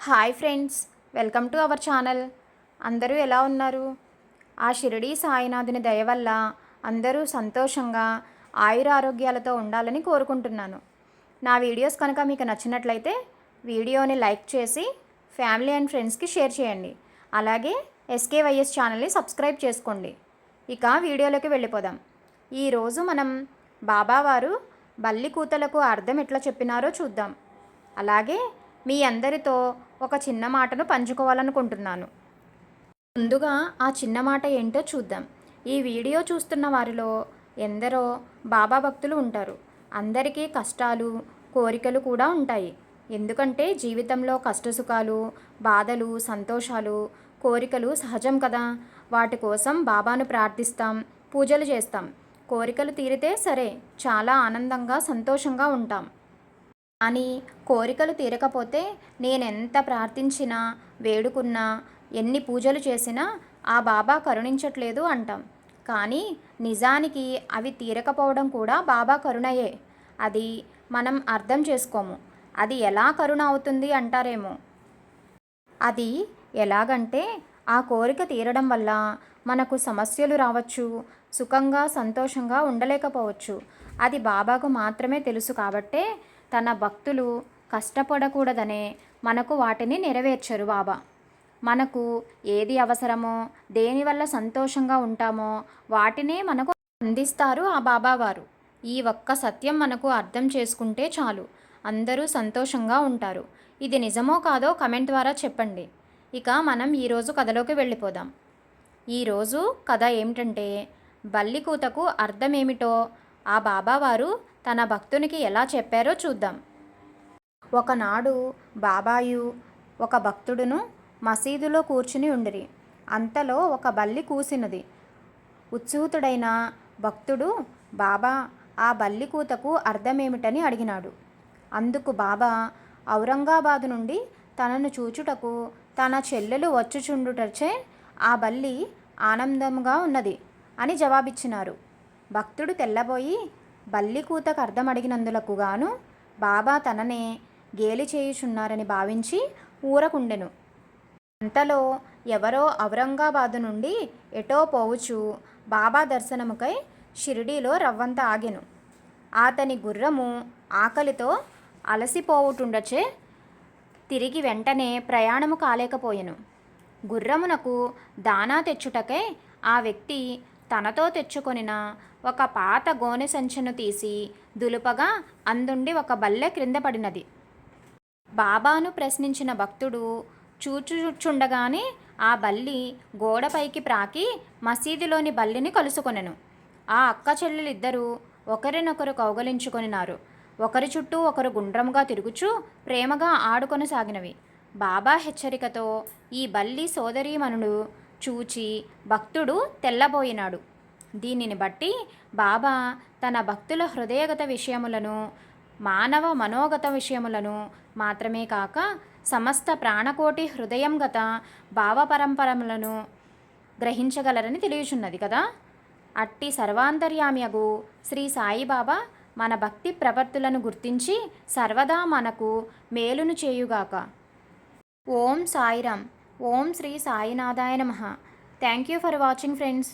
Hi friends welcome to our channel. అందరూ ఎలా ఉన్నారు? ఆ షిరిడీ సాయినాథుని దయ వల్ల అందరూ సంతోషంగా ఆయుర ఆరోగ్యాలతో ఉండాలని కోరుకుంటున్నాను. నా వీడియోస్ కనుక మీకు నచ్చినట్లయితే వీడియోని లైక్ చేసి ఫ్యామిలీ అండ్ ఫ్రెండ్స్కి షేర్ చేయండి. అలాగే ఎస్కేవైఎస్ ఛానల్ని సబ్స్క్రైబ్ చేసుకోండి. ఇక వీడియోలోకి వెళ్ళిపోదాం. ఈరోజు మనం బాబావారు బల్లి కూతలకు అర్థం ఎట్లా చెప్పినారో చూద్దాం. అలాగే మీ అందరితో ఒక చిన్న మాటను పంచుకోవాలనుకుంటున్నాను. ముందుగా ఆ చిన్న మాట ఏంటో చూద్దాం. ఈ వీడియో చూస్తున్న వారిలో ఎందరో బాబా భక్తులు ఉంటారు. అందరికీ కష్టాలు కోరికలు కూడా ఉంటాయి. ఎందుకంటే జీవితంలో కష్టసుఖాలు బాధలు సంతోషాలు కోరికలు సహజం కదా. వాటి కోసం బాబాను ప్రార్థిస్తాం పూజలు చేస్తాం. కోరికలు తీరితే సరే చాలా ఆనందంగా సంతోషంగా ఉంటాం. కానీ కోరికలు తీరకపోతే నేనెంత ప్రార్థించినా వేడుకున్నా ఎన్ని పూజలు చేసినా ఆ బాబా కరుణించట్లేదు అంటాం. కానీ నిజానికి అవి తీరకపోవడం కూడా బాబా కరుణయే. అది మనం అర్థం చేసుకోము. అది ఎలా కరుణ అవుతుంది అంటారేమో. అది ఎలాగంటే ఆ కోరిక తీరడం వల్ల మనకు సమస్యలు రావచ్చు సుఖంగా సంతోషంగా ఉండలేకపోవచ్చు. అది బాబాకు మాత్రమే తెలుసు కాబట్టే తన భక్తులు కష్టపడకూడదనే మనకు వాటిని నెరవేర్చరు బాబా. మనకు ఏది అవసరమో దేనివల్ల సంతోషంగా ఉంటామో వాటినే మనకు అందిస్తారు ఆ బాబావారు. ఈ ఒక్క సత్యం మనకు అర్థం చేసుకుంటే చాలు. అందరూ సంతోషంగా ఉంటారు. ఇది నిజమో కాదో కమెంట్ ద్వారా చెప్పండి. ఇక మనం ఈరోజు కథలోకి వెళ్ళిపోదాం. ఈరోజు కథ ఏమిటంటే బల్లికూతకు అర్థమేమిటో ఆ బాబావారు తన భక్తునికి ఎలా చెప్పారో చూద్దాం. ఒకనాడు బాబాయు ఒక భక్తుడును మసీదులో కూర్చుని ఉండిరి. అంతలో ఒక బల్లి కూసినది. ఉత్సుహుతుడైన భక్తుడు బాబా ఆ బల్లి కూతకు అర్థమేమిటని అడిగినాడు. అందుకు బాబా ఔరంగాబాదు నుండి తనను చూచుటకు తన చెల్లెలు వచ్చుచుండుటచే ఆ బల్లి ఆనందంగా ఉన్నది అని జవాబిచ్చినారు. భక్తుడు తెల్లబోయి బల్లి కూతకు అర్థమడిగినందులకు గాను బాబా తననే గేలి చేయుచున్నారని భావించి ఊరకుండెను. అంతలో ఎవరో ఔరంగాబాదు నుండి ఎటో పోవుచు బాబా దర్శనముకై షిరిడీలో రవ్వంత ఆగెను. అతని గుర్రము ఆకలితో అలసిపోవుటుండచే తిరిగి వెంటనే ప్రయాణము కాలేకపోయెను. గుర్రమునకు దానా తెచ్చుటకై ఆ వ్యక్తి తనతో తెచ్చుకొనిన ఒక పాత గోనె సంచెను తీసి దులుపగా అందుండి ఒక బల్లె క్రింద పడినది. బాబాను ప్రశ్నించిన భక్తుడు చూచుచుండగానే ఆ బల్లి గోడపైకి ప్రాకి మసీదులోని బల్లిని కలుసుకొనెను. ఆ అక్క చెల్లెలిద్దరూ ఒకరినొకరు కౌగలించుకొనినారు. ఒకరి చుట్టూ ఒకరు గుండ్రముగా తిరుగుచూ ప్రేమగా ఆడుకొనసాగినవి. బాబా హెచ్చరికతో ఈ బల్లి సోదరీమణుడు చూచి భక్తుడు తెల్లబోయినాడు. దీనిని బట్టి బాబా తన భక్తుల హృదయగత విషయములను మానవ మనోగత విషయములను మాత్రమే కాక సమస్త ప్రాణకోటి హృదయంగత భావపరంపరములను గ్రహించగలరని తెలియచున్నది కదా? అట్టి సర్వాంతర్యామ్యగు శ్రీ సాయిబాబా మన భక్తి ప్రవర్తులను గుర్తించి సర్వదా మనకు మేలును చేయుగాక. ఓం సాయిరామ్. ఓం శ్రీ సాయినాథాయ నమ. Thank you for watching friends